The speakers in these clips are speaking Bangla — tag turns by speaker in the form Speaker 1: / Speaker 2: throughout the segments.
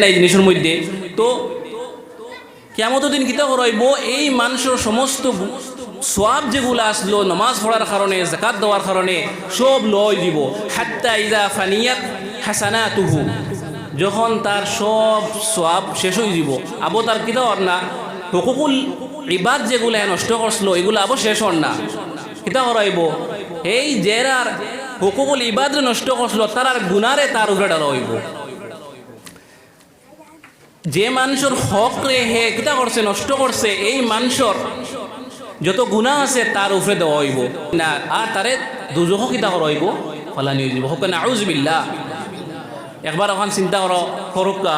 Speaker 1: জিনিসের মধ্যে। তো কেমত দিন কিতা করাইব এই মানুষের সমস্ত সোয়াব যেগুলো আসলো, নমাজ পড়ার কারণে জাকাত দেওয়ার কারণে, সব লয় দিব। হাত্তা ইজা ফানিয়াত হাসানা তুহু যখন তার সব সোয়াব শেষ হয়ে যাব। আবো তার কিতা হর না? হুকুকুল ইবাদ যেগুলো নষ্ট করছিল, এগুলো আবো শেষ হর না। কিতা করাইব এই জেরার হুকুকুল ইবাদ নষ্ট করছিল, তার আর গুনারে তার উপরে ডালা হইব। যে মানুষের হক রে হে কিতা করছে, নষ্ট করছে, এই মানুষের যত গুণা আছে তার উপরে দেওয়া হইব। না, আর তারে দুজহ কিতা করা হইব? ফলানি যাব হোক না আউজবিল্লা একবার ওখান চিন্তা করো ফরুকা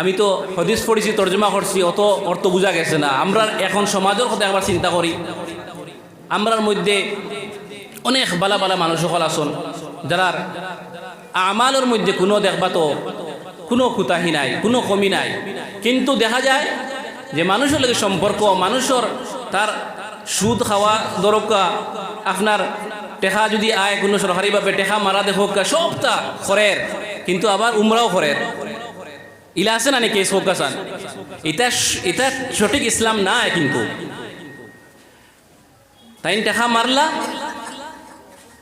Speaker 1: আমি তো হদিস পড়েছি, তর্জমা করছি, অত অর্থ বোঝা গেছে না। আমরা এখন সমাজের কথা একবার চিন্তা করি। আমরার মধ্যে অনেক বালা বালা মানুষ সকল আসন যারা আমালের মধ্যে কোনো দেখবা তো কোনো কুতাহি নাই, কোনো কমি নাই। কিন্তু দেখা যায় যে মানুষের লগে সম্পর্ক, মানুষের তার সুদ খাওয়া দরকা আপনার টেকা যদি আয়, কোনো সরকারিভাবে টেকা মারা দেখো সবটা খরের, কিন্তু আবার উমরাও খরের। ইলা আছে না নাকি কেস চান? এটা এটা সঠিক ইসলাম না কিন্তু। তাই টেকা মারলা,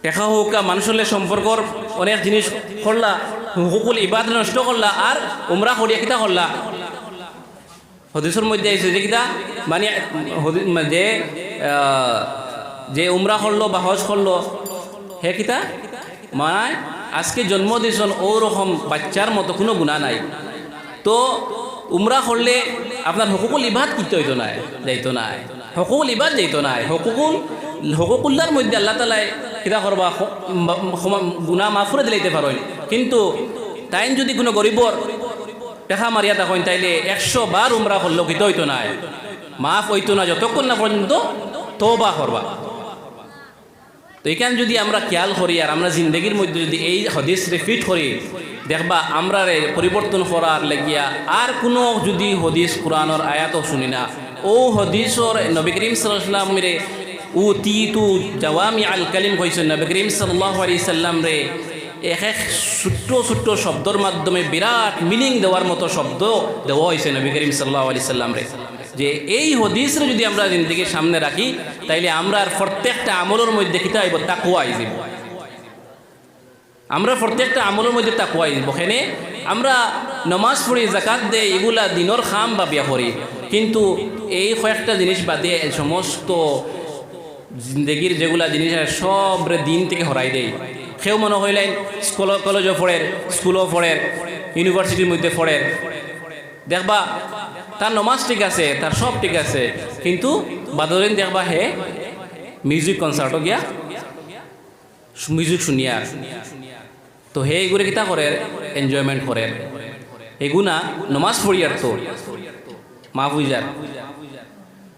Speaker 1: টেকা হোক, মানুষের সম্পর্কর অনেক জিনিস করলা হুকুকুল ইবাদ নষ্ট করলা আর উমরা করিয়া কিতা করলা? হদিসের মধ্যে আইছে যে কিতা? মানে যে আহ, যে উমরা করল বা হজ করল হে কিতা? মানে আজকে জন্ম দিয়েছেন ওরকম বাচ্চার মতো কোনো গুণা নাই। তো উমরা করলে আপনার হকুকুল ইবাদ কিতে হইতো নাই যাইতো নাই। হকুকুল ইবাদ যাইতো নাই। হকুকুল হকুকুল্লার মধ্যে আল্লাহ তালাই কিতা করবা? গুণা মাফুরে দিলাইতে পারেন কিন্তু তাই যদি কোনো গরিবর দেখা মারিয়া তখন তাইলে একশো বার উমরা করল কিতে হইতো নাই মাফ হইতো না, যতক্ষণ না পর্যন্ত তৌবা করবা। তো এখানে যদি আমরা খেয়াল করি আর আমরা জিন্দগির মধ্যে যদি এই হদিস ফিট করি, দেখবা আমরা পরিবর্তন করার লাগিয়া আর কোনো যদি হদিস কোরআনর আয়াতও শুনি না। ও হদিসর নবী করিম সাল্লাম রে ও তি তু জওয়ামি আল কালিম কইছেন নবী করিম সাল্লাহ আলি সাল্লাম রে এক এক ছোট্ট ছোট্ট শব্দর মাধ্যমে বিরাট মিনিং দেওয়ার মতো শব্দ দেওয়া হয়েছে নবী করিম সাল্লাহ আলি সাল্লাম রে যে এই হদিসরে যদি আমরা জিন্দগির সামনে রাখি তাইলে আমরা প্রত্যেকটা আমলের মধ্যে কিতা আইব তাকুয়া আইব আমরা প্রত্যেকটা আমলের মধ্যে তাকুয়া আইব এখানে আমরা নমাজ পড়ি জাকাত দেই এগুলা দিনর খাম বা বিয়া করি কিন্তু এই কয়েকটা জিনিস বাদে সমস্ত জিন্দগির যেগুলা জিনিস সব দিন থেকে হরাই দেয় সেও মনে হইলেন স্কুল, কলেজও পড়ের, স্কুলও পড়ের, ইউনিভার্সিটির মধ্যে পড়ের। দেখবা, তার নমাজ ঠিক আছে, তার সব ঠিক আছে, কিন্তু বাদলিন দেখবা হে মিউজিক কনসার্টও গিয়া মিউজিক শুনিয়া। তো হে এগুলো কিতা করে? এনজয়মেন্ট করে। এগুনা নমাজ পড়িয়ার তো। মা বুঝার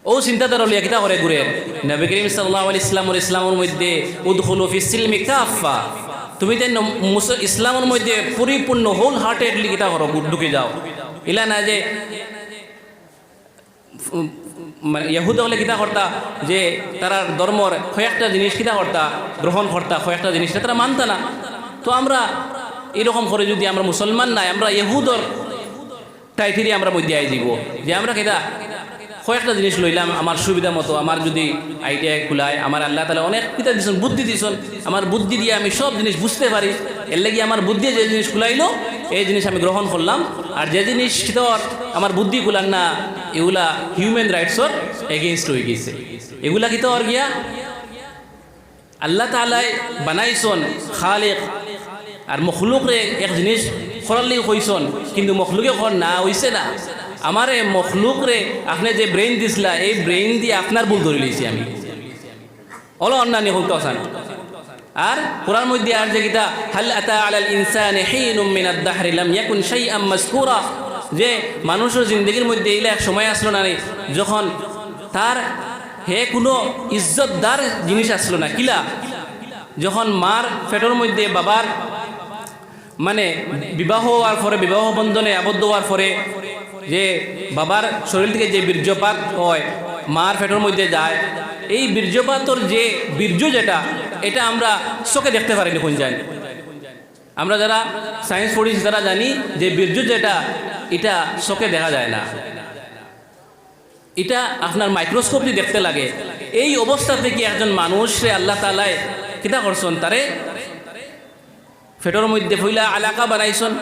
Speaker 1: ও চিন্তাধারা লিয়া কিতা করে ঘুরে নবী করিম সাল্লাহ আলি ইসলামর ইসলামের মধ্যে উদ্খুলু ফিসিলমি কাফা তুমি ন- ইসলামের মধ্যে পরিপূর্ণ হোল হার্টেডলি কিতা করো ঢুকে যাও। ইলা না যে মানে ইহুদ হলে কিতা করতা, যে তারা ধর্মর কয়েকটা জিনিস কিতা করতা, গ্রহণ করতা, কয়েকটা জিনিস তারা মানতা না। তো আমরা এরকম করে যদি আমরা মুসলমান নাই, আমরা ইহুদর টাইফিরি আমরা মধ্যে আই দিব। যে আমরা কিতা কয়েকটা জিনিস লইলাম, আমার সুবিধা মতো, আমার যদি আইডিয়া খুলায়, আমার আল্লাহ তালা অনেক কিতা দিছেন, বুদ্ধি দিছেন, আমার বুদ্ধি দিয়ে আমি সব জিনিস বুঝতে পারি। এর লাগি আমার বুদ্ধি যে জিনিস খুলাইলো, এই জিনিস আমি গ্রহণ করলাম। আর যে জিনিস তোর আমার বুদ্ধি খুলান না, এগুলা হিউম্যান রাইটসর এগেনস্ট হয়ে গেছে। এগুলা কি তোর গিয়া? আল্লাহ তালাই বানাইছন খালেক, আর মখলুকরে এক জিনিস খরালি কইসন কিন্তু মখলুকে খর না হইছে না। আমার এই মখলুকরে আপনি যে ব্রেইন দিছিলা এই ব্রেইন দিয়ে আপনার ভুল ধরে লইছি আমি। অল অন্যান্য হোক আসান আর কোরআন মধ্যে আর যে গীতা হাল আতা আলাল ইনসান হিনুম মিনাদ দাহরি লাম ইয়াকুন শাইআম মাযকুরা যে মানুষের জিন্দগির মধ্যে এইলা এক সময় আসলো না রে, যখন তার হে কোনো ইজ্জতদার জিনিস আসলো না কিলা? যখন মার পেটের মধ্যে বাবার মানে বিবাহ হওয়ার পরে বিবাহ বন্ধনে আবদ্ধ হওয়ার পরে যে বাবার শরীর থেকে যে বীর্যপাত হয়, মার পেটের মধ্যে যায়, এই বীর্যপাতর যে বীর্য যেটা, এটা আমরা চোখে দেখতে পারিনি কোন যায় আমরা যারা সায়েন্স পড়িছি তারা জানি যে বিদ্যুৎ যেটা, এটা চোখে দেখা যায় না। এটা আপনার মাইক্রোস্কোপ দেখতে লাগে, এই অবস্থা থেকে একজন মানুষে আল্লাহ তালায় কিতা করছেন? তারে ফেটর মধ্যে ফইলা আলাকা বানাইছন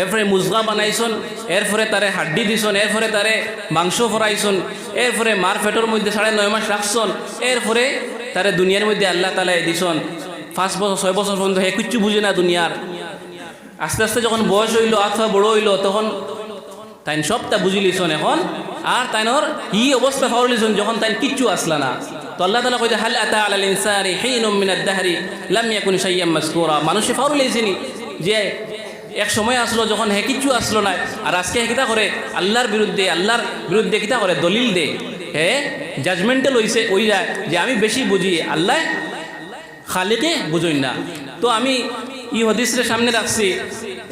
Speaker 1: এরপরে মুজগা বানাইছন এরপরে তারে হাড্ডি দিছন এরপরে তারে মাংস ফরাইছন এরপরে মার ফেটর মধ্যে সাড়ে নয় মাস রাখছন এরপরে তারে দুনিয়ার মধ্যে আল্লাহ তালায় দিছন। পাঁচ বছর ছয় বছর পর্যন্ত হে কিচ্ছু বুঝে না দুনিয়ার আস্তে আস্তে যখন বয়স হইল অথবা বড় হইল, তখন তাই সবটা বুঝি লিছন এখন। আর তাইনর ই অবস্থা ফাউল লিছন যখন তাই কিচ্ছু আসলা না। তো আল্লাহ তালা কইতে হাল আতা আলাল ইনসানি হিনুম মিনাদ দাহরি, লাম ইয়াকুন শাইয়াম মাসকুরা মানুষে ফাউল লিছেনি যে এক সময় আসলো যখন হে কিচ্ছু আসলো না, আর আজকে হে কিতা করে? আল্লাহর বিরুদ্ধে আল্লাহর বিরুদ্ধে কিতা করে? দলিল দে। হে জাজমেন্টে লইছে ওই যায় যে আমি বেশি বুঝি, আল্লাহ খালিকে বুঝই না। তো আমি ই হদিসের সামনে রাখছি,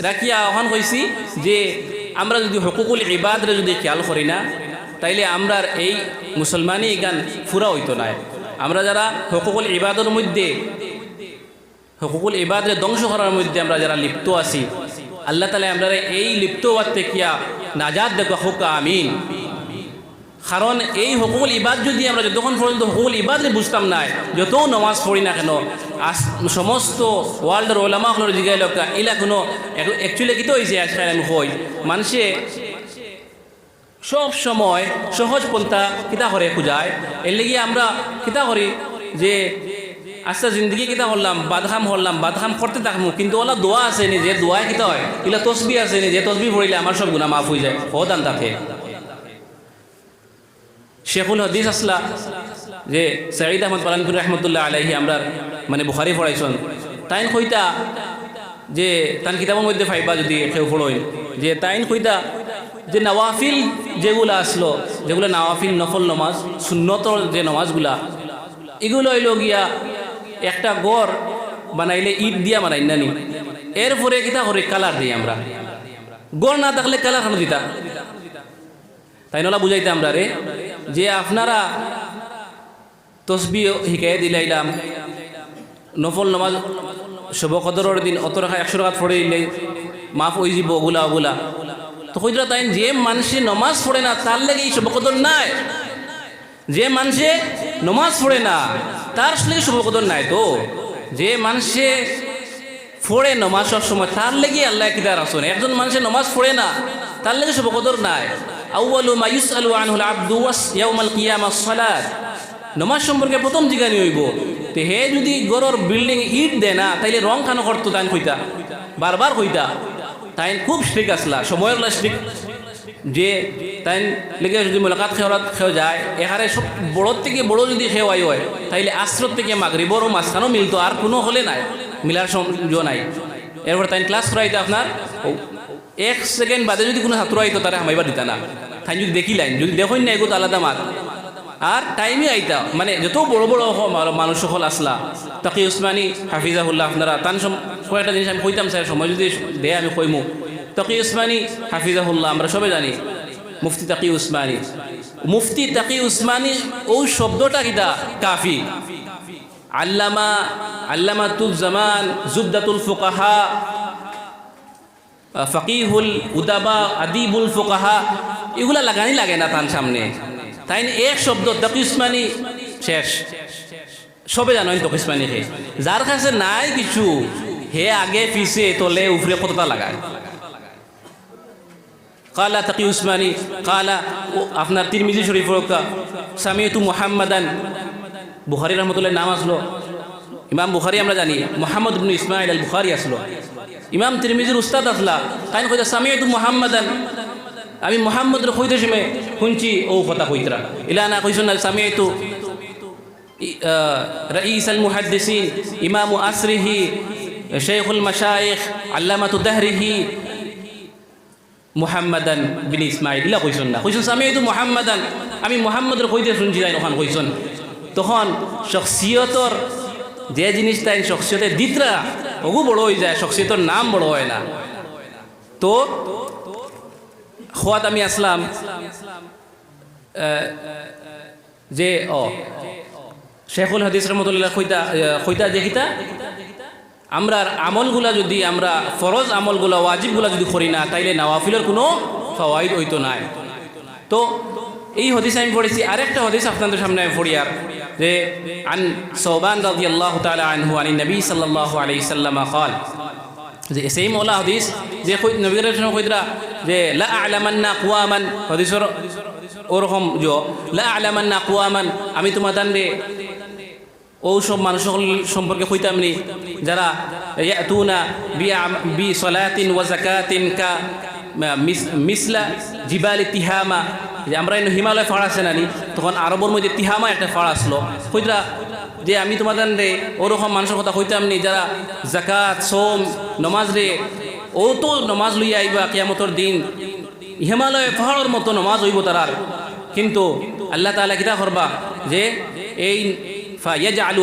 Speaker 1: রাখিয়া আহ্বান কইছি যে আমরা যদি হকুকুল ইবাদরে যদি খেয়াল করি না, তাইলে আমরার এই মুসলমানই গান ফুরা হইতো না। আমরা যারা হকুকুল ইবাদর মধ্যে, হকুকুল ইবাদরে ধ্বংস করার মধ্যে আমরা যারা লিপ্ত আছি, আল্লাহ তালে আমরা এই লিপ্ত হওয়ার থেকে নাজাদ দেখো, হুকা, আমিন। কারণ এই হকুল ইবাদ যদি আমরা যতক্ষণ পর্যন্ত হকুল ইবাদরে বুঝতাম না, যত নমাজ পড়ি না কেন সমস্ত ওয়ার্ল্ডের ওলামা হলোর জিগাই লোকা এলা কোনো অ্যাকচুয়ালি কিতো হয়েছে আজকাল আমি হই মানুষে সব সময় সহজ পন্থা কিতা করে খুঁজায়, এর লেগে আমরা কিতা করি যে আস্তে জিন্দগি কিতা করলাম, বাদখাম হরলাম বাদখাম করতে থাকব, কিন্তু ওলা দোয়া আছে নি, যে দোয়া কিতা হয় এগুলা তসবি আছে নি, যে তসবি পড়িলে আমার সব গুণা মাফ হয়ে যায় ও দান তাতে। শেখুল হদিস আসলা, যে সঈদ আহমদ পালানপুর রহমতুল্লাহ আলহি আমরা মানে বুখারি পড়াইছন। তাইন কইতা যে তান কিতাবের মধ্যে ফাইবা যদি কেউ পড়ই যে তাইন কইতা যে নওয়াফিল যেগুলো আসলো, যেগুলো নওয়াফিল নফল নমাজ, সুন্নতর যে নমাজগুলা, এগুলো হইল গিয়া একটা গড় বানাইলে ইট দিয়া বানাই নানি এরপরে কিতা করে? কালার দিই আমরা। গড় না থাকলে কালার দিতা? তাই নলা বুঝাইতে আমরা রে। যে আপনারা তসবি শিকাই দিলাইলাম, নফল নমাজ শুভ দিন অত রাখা একশো টাকা পড়ে দিলে মাফ হয়ে যাব ওগুলা ওগুলা। তো কইরা তাই যে মানুষে নমাজ পড়ে না, তার লেগে এই শুভ কদর নাই। যে মানুষে নমাজ পড়ে না, তার লেগে শুভ কদর নাই তো। যে মানুষে পড়ে নমাজ সব সময়, তার লেগে আল্লাহ কিদার আসুন একজন মানুষের নমাজ পড়ে না, তার লেগে শুভ কদর নাই। আউয়ালু মা ইউসআলু আনহুল আবদু ইয়াউমাল কিয়ামাস সালাত। নমাজ সম্পর্কে প্রথম জিজ্ঞানি হইব, তে হে যদি গরর বিল্ডিং ইট দে না, তাইলে রং খানো করতো তাই কইতা, বারবার কইতা। তাই খুব স্ট্রিক আসলা, সময়ের স্ট্রিক যে তাই লেগে যদি মোলাকাত খেওয়াত খেয়ে যায়, এখানে সব বড়োর থেকে বড়ো যদি খেওয়াই হয়, তাইলে আশ্রত থেকে মাগরিবর ও মাঝখানেও মিলতো, আর কোনো হলে নাই, মিলার জো নাই। এরপর তাই ক্লাস করাইতে আপনার এক সেকেন্ড বাদে যদি কোনো ছাত্র আইতো, তারা হামাইবার দিতা না। তাই যদি দেখি লাইন, যদি দেখুন না এগুলো আলাদা মাত। আর টাইমে আইতা মানে যত বড় বড় মানুষ সকল আসলা, তাকি উসমানী, হাফিজাহুল্লাহ আপনারা, তান কয়েকটা জিনিস আমি কইতাম স্যার, সময় যদি দেয় আমি কইমু। তাকি উসমানী, হাফিজাহুল্লাহ, আমরা সবে জানি, মুফতি তাকি উসমানী। মুফতি তাকি উসমানী, ও শব্দটা কিতা? কাফি। আল্লামা আল্লামাতুল জামান জুবদাতুল ফুকাহা ফকিহুল উদাবা, আদিবুল ফুকাহা, এগুলা লাগানি লাগে না তার সামনে। তাই এক শব্দ তকিসমানি শেষ। সবে জানো তকিসমানি হে যার কাছে নাই কিছু, হে আগে পিছে তলে উফরে কতটা লাগায়। কালা তাকি উসমানি কালা আপনার তিরমিজি শরীফ সামিয়তু মুহাম্মাদান। বুখারি রহমতুল্লাহ নাম আসলো। ইমাম বুখারি আমরা জানি, মোহাম্মদ ইসমাইল আল বুখারি আসলো। ইমাম তিরমিজির উস্তাদ আসলা তাই কইতা সামিয়তু মুহাম্মাদান আমি মোহাম্মদের কইতে সময় শুনছি ও কথা কইতরা ইলা না কইছ না সামিয়তু رئيس المحدثين إمام أسره شيخ المشايخ علامة دهره মুহাম্মাদান বিন ইসমাইল ইলা কইসন না কইসন সামিয়তু মুহাম্মাদান আমি মুহাম্মদের কইতে শুনছি তাই ওখান কইসন তখন শখসিয়তর যে জিনিস তাই শখসিয়তের দিতরা ওগু বড় হয়ে যায়, শখসিয়তর নাম বড় হয় না। তো খোয়াত আমি আসলাম যে অ, শেখুল হাদিস রহমতুল্লাহ খৈতা খৈতা কিতা আমরা আমলগুলা যদি আমরা, ফরজ আমলগুলা, ওয়াজিবগুলা যদি করি না, তাইলে নওয়াফিলের কোনো ফওয়াইদ হইতো নাই। তো এই হদিস আমি পড়েছি, আরেকটা হদিস আপনাদের সামনে আমি পড়ি আর যে আন সৌবান রাজি আল্লাহ তালা আনহু আনি নবী সাল্লাহ আলি সাল্লামা খাল যে সেই মৌলা হদিস, যে নবীর কইদরা যে লা আলামান্না কুয়ামান হদিসর ওরকম যে লা আলামান্না কুয়ামান, আমি তোমার দান্ডে ও সব মানুষ সম্পর্কে কইতাম নি যারা ইয়াতুনা বি সলাতিন ওয়া জাকাতিন কা মিস- মিসলা জিবালি তিহামা যে আমরা এনে হিমালয় ফাড় আছে নানি, তখন আরবর মধ্যে তিহামা একটা ফাড় আসলো কইতরা যে আমি তোমাদের রে ওরকম মানুষের কথা কইতাম নি, যারা জাকাত সোম নমাজ রে ও তো নমাজ লইয়া আইবা কিয়ামতর দিন। হিমালয় পাহাড়ের মতো নমাজ হইব তারার কিন্তু আল্লাহ তাআলা কিতা করবা, যে এই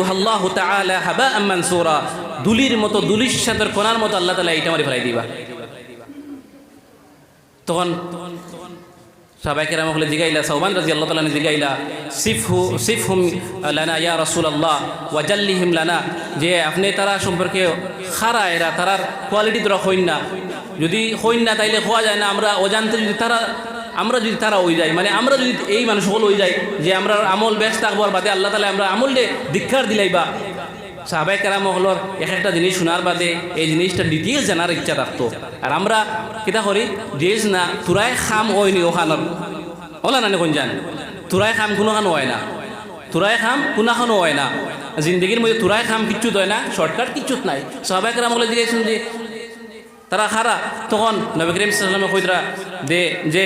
Speaker 1: আল্লাহু মানসুরা, দুলির মতো, দুলির সাথে কোনার মতো আল্লাহ তাআলা এইটা মারি ফেলাই দিবা। তখন সাহাবায়ে কেরাম হলে জিগাইলা। সৌবান রাজি আল্লাহ তাআলা জিগাইলা, সিফহু, সিফহুম লানা ইয়া রাসূলুল্লাহ ওয়াজাল্লিহিম লানা। যে আপনি তারা সম্পর্কে খারা, এরা তারার কোয়ালিটি তোরা হইন না। যদি হইন না, তাইলে হওয়া যায় না। আমরা অজান্তে যদি তারা, আমরা যদি তারা ওই যাই মানে আমরা যদি এই মানুষ সকল ওই যাই, যে আমরা আমল ব্যস্ত থাকব আর বাদে আল্লাহ তালা আমরা আমল দে দীক্ষার দিলাই বা সাহাবাই কেরাম হলর এক একটা জিনিস শোনার বাদে এই জিনিসটা ডিটেলস জানার ইচ্ছা থাকতো আর আমরা কিতা করি ডিটেলস না, তুরাই খাম ওইনি ওখানোর ওলা না কোন জান? তুরাই খাম কোনো খানো হয় না। তুরাই খাম কোনাখানো হয় না। জিন্দগির মধ্যে তুরাই খাম কিচ্ছুত হয় না, শর্টকাট কিচ্ছুত নাই। সাহাবাই কেরাম হলে জিজ্ঞাসা যে, তারা খারা? তখন নবী করিম সাল্লামে কইতরা, দে, যে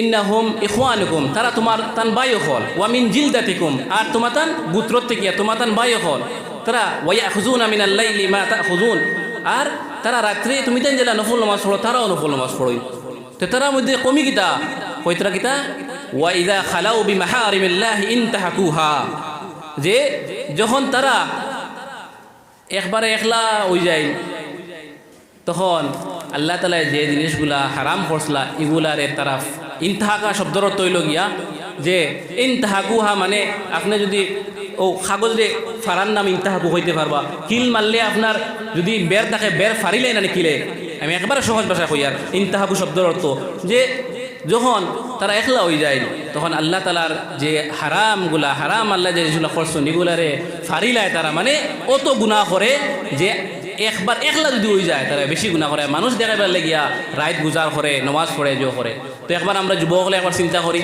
Speaker 1: ইন্নাহুম ইখওয়ানুকুম তারা তোমার তান বাই হল ওয়ামিন জিলদাতিকুম আর তোমার তান গুত্র থেকে তোমার তান বাই হল তারা ওয়া খুজুন আমিন আল্লাইলি মা তা খুজুন আর তারা রাত্রে তুমি তান জেলা নফল নামাজ পড়ো তারাও নফল নামাজ পড়োই তো তারা মধ্যে কমি কিতা কইতরা কিতা ওয়া ইদা খালাউ বি মাহারিমিল্লাহি ইনতাহাকুহা যে যখন তারা একবারে একলা হয়ে যায় তখন আল্লাহ তালা যে জিনিসগুলা হারাম করসলা এগুলারে তারা ইনতাহাকা শব্দর তৈল গিয়া যে ইনতাহাকুহা মানে আপনি যদি ও কাগজে ফারার নাম ইনতাহাকু হইতে পারবা কিল মারলে আপনার যদি বের থাকে বের ফারিলে না কিলে আমি একবারে সহজ ভাষায় কই আর ইনতাহাকু শব্দের অর্থ যে যখন তারা একলা হয়ে যায়, তখন আল্লাহ তালার যে হারামগুলা হারাম আল্লাহ যে জিনিসগুলা করছেন ফারিলায় তারা মানে অত গুণা করে যে একবার একলা যদি হয়ে যায় তারা বেশি গুণা করে মানুষ দেখাবার লেগিয়া রাইত গুজার করে নমাজ পড়ে জো করে তো একবার আমরা যুবক হলে একবার চিন্তা করি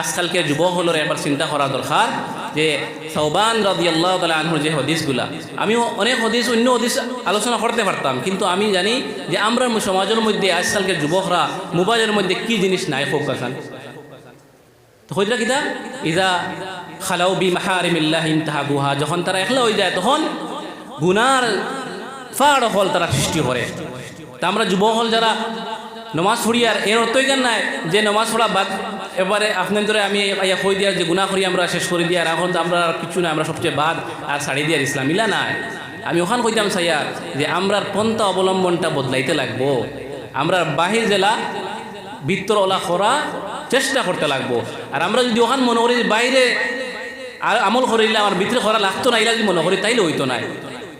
Speaker 1: আজকালকে যুবক হলের একবার চিন্তা করা দরকার যে সৌবান রাজি আল্লাহ তালা আনহুর যে হদিসগুলা আমিও অনেক হদিস অন্য হদিস আলোচনা করতে পারতাম কিন্তু আমি জানি যে আমরা সমাজের মধ্যে, আজকালকে যুবকরা মোবাইলের মধ্যে কি জিনিস নাই খুব কাছান তো হইরা কিতা? ইদা খালাউ বি মাহারিমিল্লাহ ইনতাহাগুহা যখন তারা একলা হয়ে যায়, তখন গুনার ফাড় হল তারা সৃষ্টি করে। তা আমরা যুব হল যারা নমাজ পড়িয়ার এর অর্থই কেন নাই যে নমাজ পড়া বাদ, এবারে আপনার ধরে আমি ইয়া কই দিয়ার যে গুণা করি আমরা, শেষ করে দিয়ার এখন তো আমরা কিছু না আমরা সবচেয়ে বাদ আর ছাড়ি দিয়ার ইসলাম ইলা নাই। আমি ওখান কইতাম সাইয়ার যে আমরার পন্থা অবলম্বনটা বদলাইতে লাগবো। আমরা বাহির জেলা ভিতর ওলা করা চেষ্টা করতে লাগবো। আর আমরা যদি ওখান মনে করি বাইরে আর আমল করিলে আমার ভিতরে করা লাগতো না এলা যদি মনে করি, তাইলে হইতো নাই।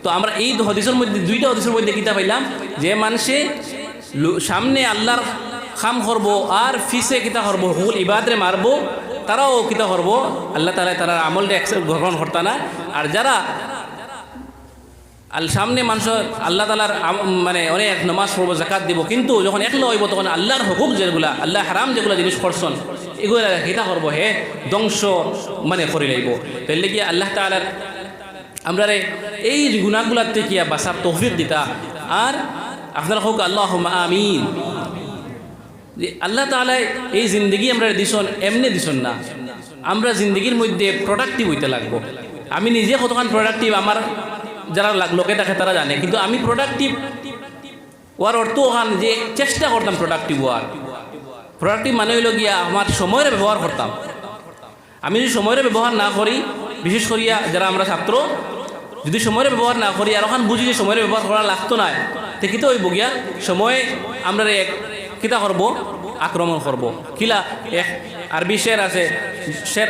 Speaker 1: তো আমরা এই হদিসের মধ্যে, দুইটা হদিসের মধ্যে কিতা পাইলাম যে মানুষে সামনে আল্লাহর খাম করব আর ফিসে কিতা করব হুল ইবাদরে মারবো, তারাও কিতা করব। আল্লাহ তালা তারা আমলটা গ্রহণ করতা না। আর যারা আল, সামনে মানুষ, আল্লাহ তালার মানে অনেক নমাজ পড়ব জাকাত দিব, কিন্তু যখন একলা হইব, তখন আল্লাহর হুকুম যেগুলা, আল্লাহ হারাম যেগুলা জিনিস করছন, এগুলা হিতা করব, হে ধ্বংস মানে করে লাইব। তাইলে কি আল্লাহ তালার আমরা রে এই গুণাগুলার থেকে বাসার তৌফিক দিতা। আর আপনার হোক আল্লাহ আমিন। যে আল্লাহ তালাই এই জিন্দগি আমরা দিছন, এমনি দিছন না। আমরা জিন্দগির মধ্যে প্রোডাক্টিভ হইতে লাগবো। আমি নিজে কতক্ষণ প্রোডাক্টিভ আমার যারা লোকে দেখে তারা জানে। কিন্তু আমি প্রোডাক্টিভ ওয়ার অর্থ ওখান যে চেষ্টা করতাম প্রোডাক্টিভ হওয়ার। প্রোডাক্টিভ মানে হইল গিয়া আমার সময়ের ব্যবহার করতাম। আমি যদি সময়ের ব্যবহার না করি, বিশেষ করিয়া যারা আমরা ছাত্র যদি সময়ের ব্যবহার না করি, আর ওখান বুঝি যে সময়ের ব্যবহার করা লাগতো না। তে কিতা ওই বগিয়া সময় আমরা এক কিতা করব? আক্রমণ করব। কিলা? আরবি শের আছে। শের